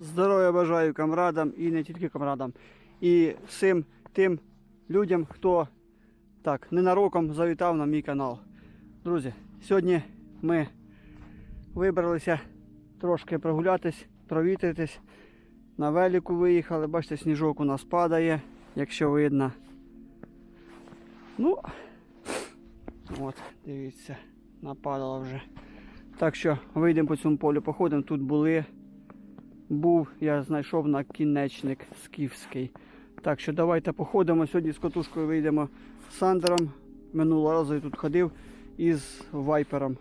Здоров'я бажаю камрадам і не тільки камрадам. І всім тим людям, хто так ненароком завітав на мій канал. Друзі, сьогодні ми вибралися трошки прогулятись, провітритись. На велику виїхали. Бачите, сніжок у нас падає, якщо видно. Ну, от, дивіться, нападало вже. Так що вийдемо по цьому полю, походимо. Тут були. Був, я знайшов на кінечник скіфський. Так що давайте походимо. Сьогодні з котушкою вийдемо Сандером. Минулого разу я тут ходив із вайпером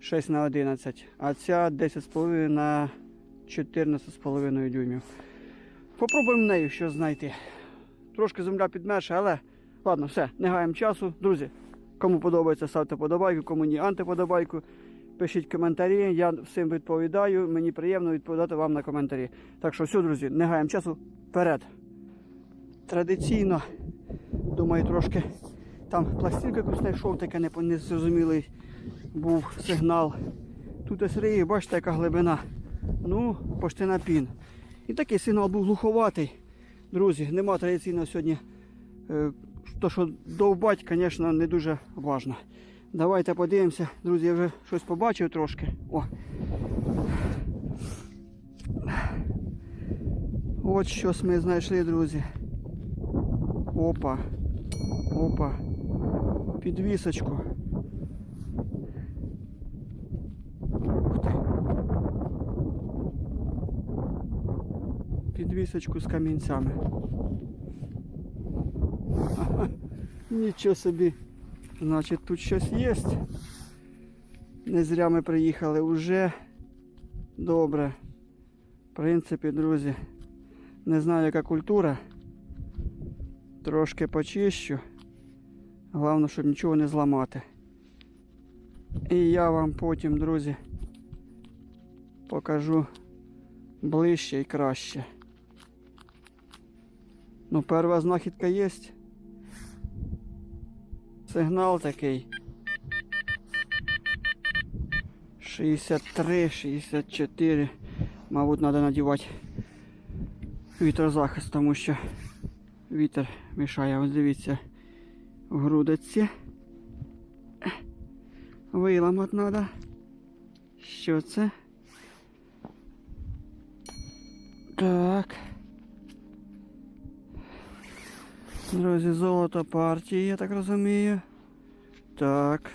6 на 11. А ця 10,5 на 14,5 дюймів. Попробуємо нею щось знайти. Трошки земля підмерша, але ладно, все, не гаємо часу. Друзі, кому подобається, ставте подобайку, кому ні антиподобайку. Пишіть коментарі, я всім відповідаю. Мені приємно відповідати вам на коментарі. Так що все, друзі, не гаємо часу. Вперед. Традиційно, думаю, трошки там пластинка якусь знайшов, таке не- незрозумілий був сигнал. Тут ось риє, бачите, яка глибина. Ну, почти на пін. І такий сигнал був глуховатий. Друзі, нема традиційно сьогодні. е, То, що довбать, звісно, не дуже важно. Давайте подивимося. Друзі, я вже щось побачив трошки. О. От щось ми знайшли, друзі. Опа. Опа. Підвісочку. Підвісочку з камінцями. Нічого собі. Значить, тут щось є. Не зря ми приїхали уже. Добре. В принципі, друзі, не знаю, яка культура. Трошки почищу. Головне, щоб нічого не зламати. І я вам потім, друзі, покажу ближче і краще. Ну, перша знахідка є. Сигнал такий. 63, 64. Мабуть, треба надівати вітрозахист, тому що вітер мішає. Ось дивіться, в грудиці. Виламати треба. Що це? Так. Друзі, золото партії, я так розумію. Так.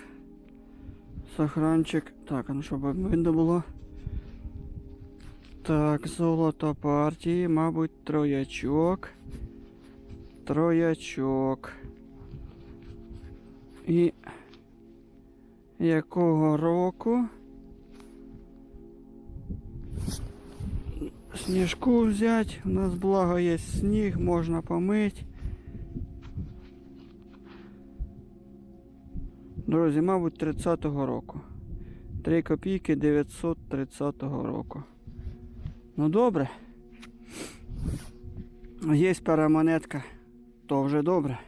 Сохранчик. Так, ну щоб видно було. Так, золото партії, мабуть, троячок. Троячок. І якого року? Сніжку взяти. У нас благо є сніг, можна помити. Друзі, мабуть, 30-го року. 3 копійки 930 року. Ну добре. Є перемонетка, то вже добре.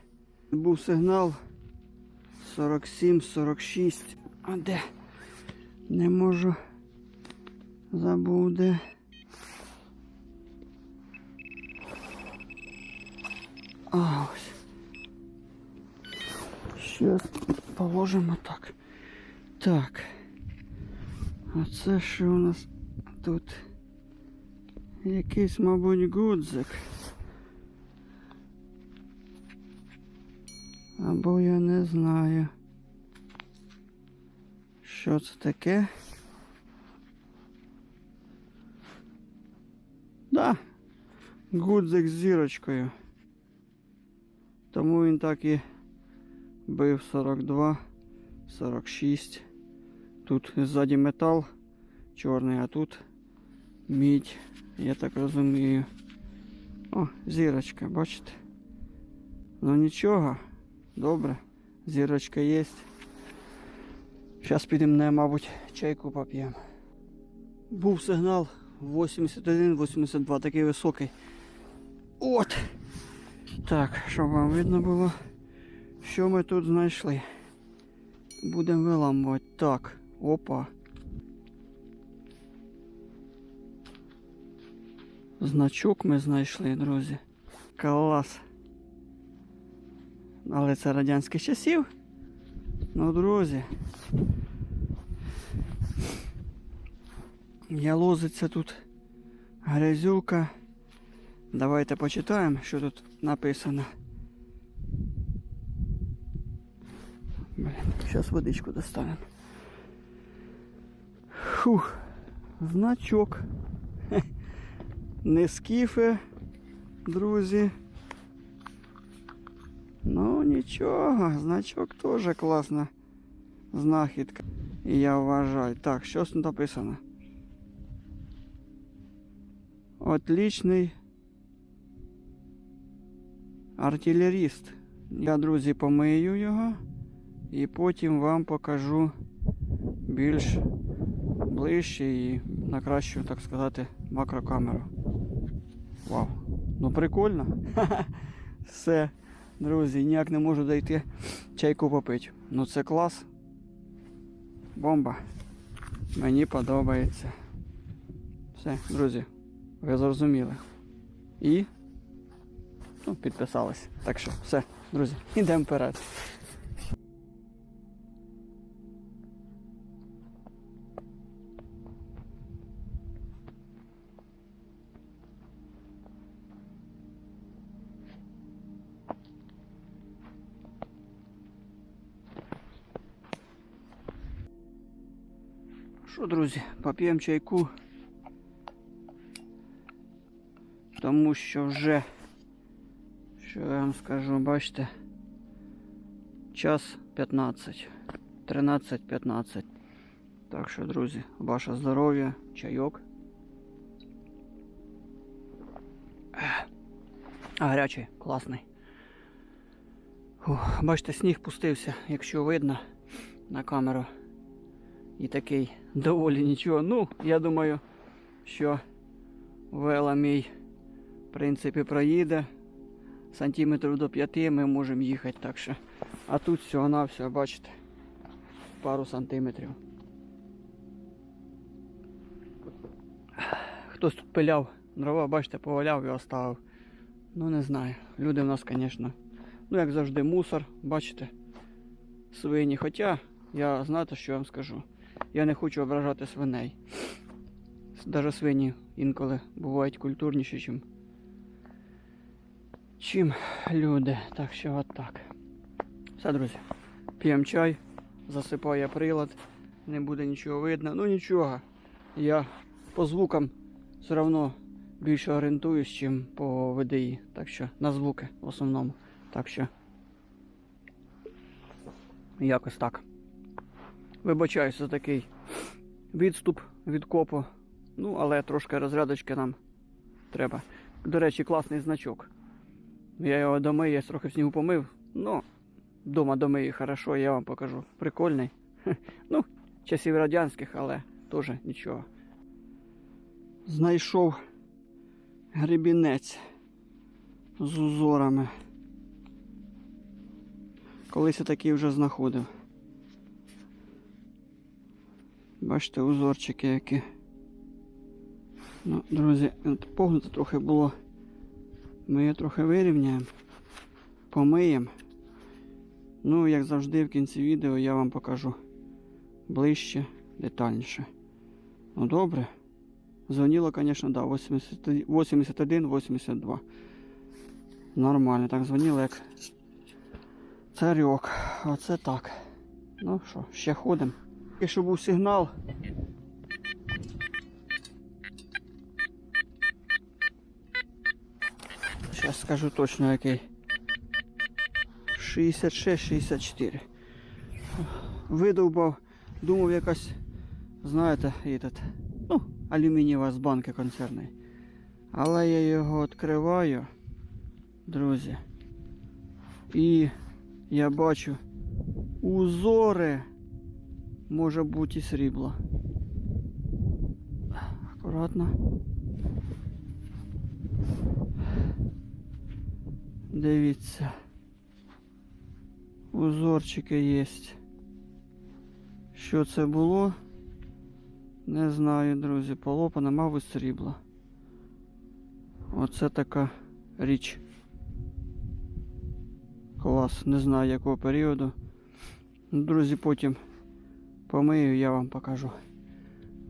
Був сигнал 47-46. А де? Не можу. Забув де. А, ось. Щас положимо так. Так. А це що у нас тут? Якийсь, мабуть, гудзик. Або я не знаю. Що це таке? Да. Гудзик з зірочкою. Тому він так і бив 42, 46. Тут ззаді метал чорний, а тут мідь, я так розумію. О, зірочка, бачите? Ну нічого, добре, зірочка є. Зараз підемо, мабуть, чайку поп'ємо. Був сигнал 81-82, такий високий. От! Так, щоб вам видно було, що ми тут знайшли. Будемо виламувати. Так, опа. Значок ми знайшли, друзі. Клас. Але це радянських часів. Ну, друзі. Ялозиться тут грязюка. Давайте почитаємо, що тут написано. зараз водичку достанемо. Фух, значок. Хе. Не скіфе, друзі. Ну нічого, значок теж класна знахідка. І я вважаю. Так, що тут написано? Отличний артилеріст. Я, друзі, помию його І потім вам покажу більш ближче і на кращу, так сказати, макрокамеру. Вау. Ну прикольно. Все, друзі, ніяк не можу дойти чайку попити. Ну це клас. Бомба. Мені подобається. Все, друзі, ви зрозуміли. І ну, підписались. Так що, все, друзі, йдемо вперед. Що, друзі, поп'ємо чайку. Тому що вже, що я вам скажу, бачите, час 15, 13-15. Так що, друзі, ваше здоров'я, чайок. А гарячий, класний. Фух, бачите, сніг пустився, якщо видно на камеру. І такий доволі нічого. Ну, я думаю, що вела мій, в принципі, проїде. Сантиметрів до 5 ми можемо їхати, так що. А тут всього на все, бачите, пару сантиметрів. Хтось тут пиляв, дрова, бачите, поваляв і оставив. Ну не знаю. Люди в нас, звісно, ну як завжди, мусор, бачите, свині. Хоча я знаєте, що я вам скажу. Я не хочу ображати свиней. Навіть свині інколи бувають культурніші, чим, чим люди. Так що от так. Все, друзі. П'ємо чай, засипає прилад, не буде нічого видно. Ну нічого. Я по звукам все одно більше орієнтуюсь, чим по ВДІ. Так що на звуки в основному. Так що якось так. Вибачаюсь за такий відступ від копу. Ну, але трошки розрядочки нам треба. До речі, класний значок. Я його домию, я трохи в снігу помив. Ну, вдома домию хорошо, я вам покажу. Прикольний. Ну, часів радянських, але теж нічого. Знайшов гребінець з узорами. Колись я такий вже знаходив. Бачите, узорчики які. Ну, друзі, погнуто трохи було. Ми її трохи вирівняємо, помиємо. Ну, як завжди, в кінці відео я вам покажу ближче, детальніше. Ну добре. Дзвонило, звісно, да, 81-82. Нормально, так дзвонило, як царьок. Оце так. Ну що, ще ходимо. Щоб був сигнал. Зараз скажу точно який. 66-64. Видовбав, думав якась, знаєте, этот, ну, алюмінієва з банки концерної. Але я його відкриваю, друзі. І я бачу узори може бути і срібло. Акуратно. Дивіться. Узорчики є. Що це було? Не знаю, друзі. Полопане, мабуть, срібло. Оце така річ. Клас, не знаю якого періоду. Ну, Друзі, потім помию, я вам покажу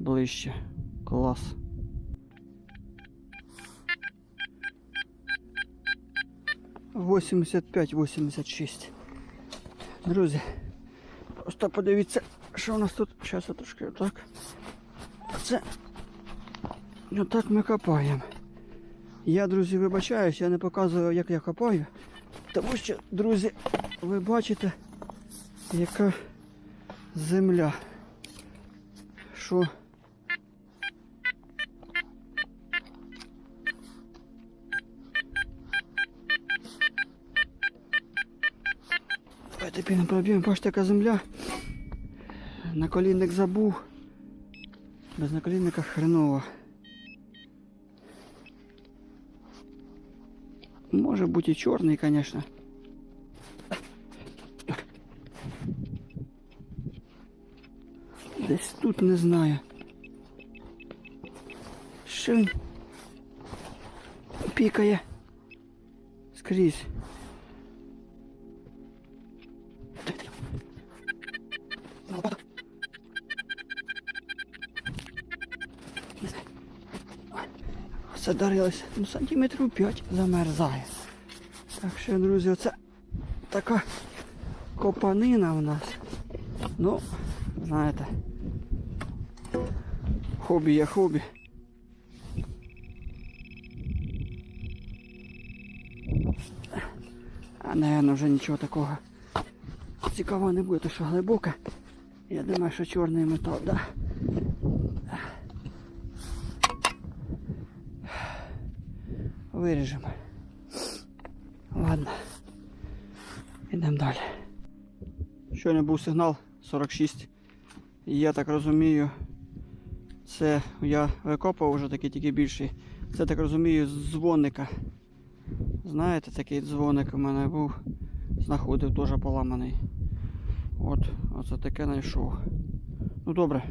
ближче. Клас. Восемьдесят п'ять, восемьдесят шість. Друзі, просто подивіться, що у нас тут. Зараз я трошки отак. Це. Отак ми копаємо. Я, друзі, вибачаюсь, я не показую, як я копаю. Тому що, друзі, ви бачите, яка земля. Що? Давайте піном проб'ємо, бачите, яка земля. Наколінник забув. Без наколінника хреново. Може бути і чорний, звісно. Десь тут не знаю. Що він пікає скрізь. Задарилось, ну, сантиметрів 5 замерзає. Так що, друзі, оце така копанина в нас. Ну, знаєте, хобі є хобі. А, наверное, вже нічого такого цікавого не буде, то що глибоке. Я думаю, що чорний метал, да. Виріжемо. Ладно. Йдемо далі. Щойно був сигнал 46. І я так розумію, це я викопав вже такий тільки більший. Це так розумію з дзвоника. Знаєте, такий дзвоник у мене був. Знаходив теж поламаний. От, оце таке знайшов. Ну добре.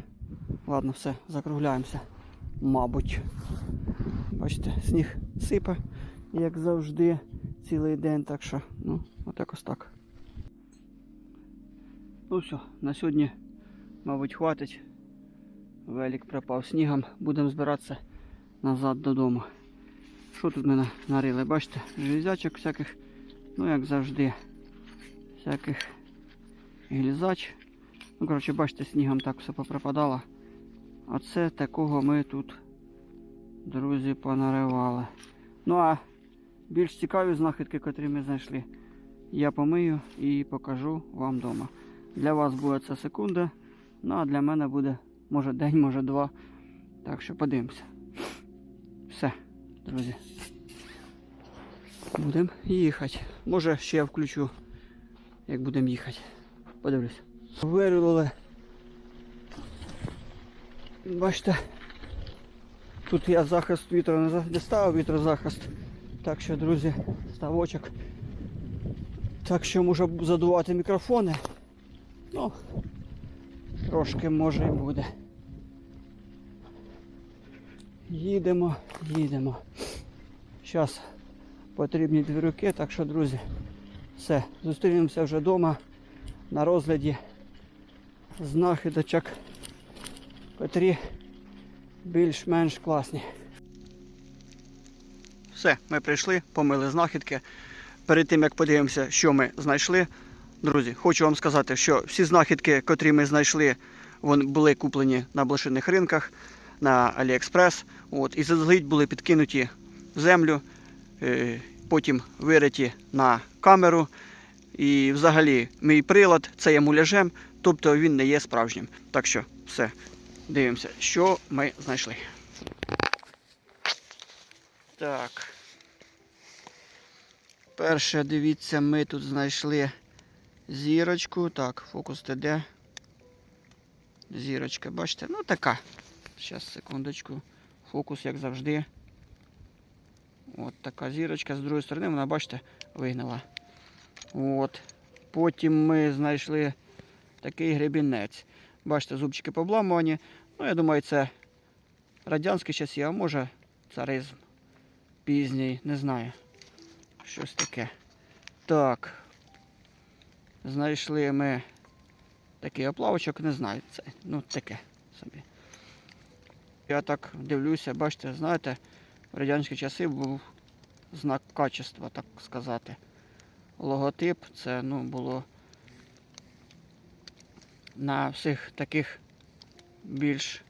Ладно, все, закругляємося. Мабуть. Бачите, сніг сипе, як завжди, цілий день, так що, ну, отак ось так. Ну все, на сьогодні, мабуть, хватить. Велик пропав снігом. Будемо збиратися назад додому. Що тут ми нарили? Бачите, железячок всяких, ну як завжди, всяких гільзач. Ну, коротше, бачите, снігом так все попропадало. Оце такого ми тут друзі, понаривали. Ну а більш цікаві знахідки, котрі ми знайшли, я помию і покажу вам вдома. Для вас буде це секунда, ну а для мене буде може день, може два. Так що подивимося. Все, друзі. Будемо їхати. Може ще я включу, як будемо їхати. Подивлюсь. Вирулили. Бачите. Тут я захист вітру не ставив вітрозахист. Так що, друзі, ставочок. Так що може задувати мікрофони. Ну, трошки може і буде. Їдемо, їдемо. Зараз потрібні дві руки, так що, друзі, все, зустрінемося вже вдома на розгляді знахідочок, котрі більш-менш класні. Все, ми прийшли, помили знахідки. Перед тим як подивимося, що ми знайшли. Друзі, хочу вам сказати, що всі знахідки, котрі ми знайшли, вони були куплені на блошиних ринках, на Аліекспрес. От, і заздалегідь були підкинуті в землю, е, потім вириті на камеру. І взагалі мій прилад це є муляжем, тобто він не є справжнім. Так що все, дивимося, що ми знайшли. Так. Перше, дивіться, ми тут знайшли зірочку. Так, фокус ТД. Зірочка, бачите? Ну така. Зараз, секундочку. Фокус, як завжди. От така зірочка. З другої сторони, вона, бачите, вигнала. От. Потім ми знайшли такий гребінець. Бачите, зубчики побламувані. Ну, я думаю, це радянські часи, а може царизм. пізній, не знаю. Щось таке. Так. Знайшли ми такий оплавочок, не знаю. Це, ну таке собі. Я так дивлюся, бачите, знаєте, в радянські часи був знак качества, так сказати. Логотип це ну, було на всіх таких більш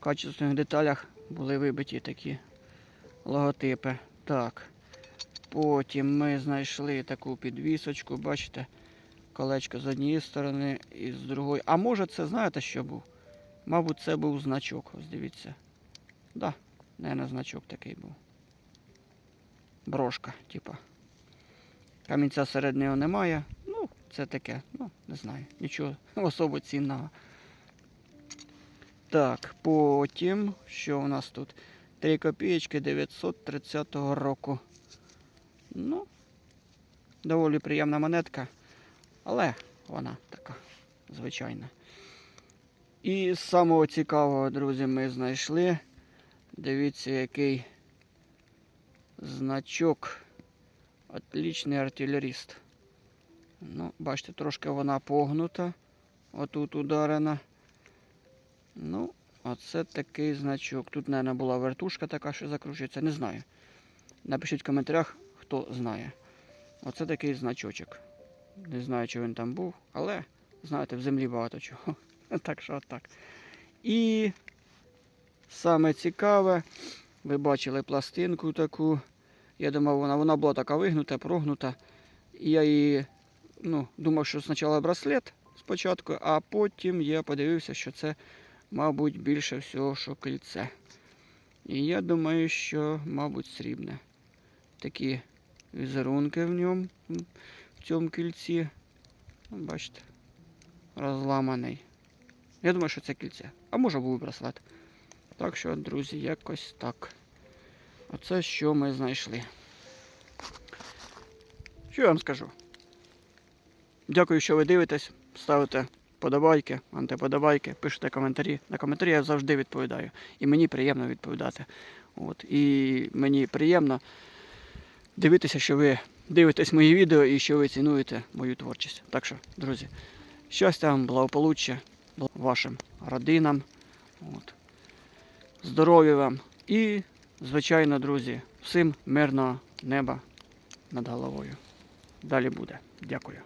качественних деталях були вибиті такі логотипи. Так. Потім ми знайшли таку підвісочку, бачите, колечко з однієї сторони і з другої. А може це знаєте, що був? Мабуть, це був значок. Ось дивіться. Да, наверное, значок такий був. Брошка, типа. Камінця серед нього немає. Ну, це таке, ну, не знаю, нічого особо цінного. Так, потім, що у нас тут? 3 копієчки 930 року. Ну, доволі приємна монетка, але вона така звичайна. І з самого цікавого, друзі, ми знайшли. Дивіться, який значок. Отличний артилеріст. Ну, бачите, трошки вона погнута. Отут ударена. Ну, оце такий значок. Тут, мабуть, була вертушка така, що закручується. Не знаю. Напишіть в коментарях, хто знає. Оце такий значочок. Не знаю, чи він там був, але, знаєте, в землі багато чого. Так що отак. І саме цікаве, ви бачили пластинку таку. Я думав, вона, вона була така вигнута, прогнута. І я її ну, думав, що спочатку браслет спочатку, а потім я подивився, що це, мабуть, більше всього, що кільце. І я думаю, що, мабуть, срібне. Такі візерунки в ньому, цьому кільці. Ну, Бачите, розламаний. Я думаю, що це кільце. А може був браслет. Так що, друзі, якось так. Оце що ми знайшли. Що я вам скажу? Дякую, що ви дивитесь. Ставите подобайки, антиподобайки, пишете коментарі. На коментарі я завжди відповідаю. І мені приємно відповідати. От. І мені приємно дивитися, що ви дивитесь мої відео і що ви цінуєте мою творчість. Так що, друзі, щастя вам, благополуччя вашим родинам. От. Здоров'я вам і, звичайно, друзі, всім мирного неба над головою. Далі буде. Дякую.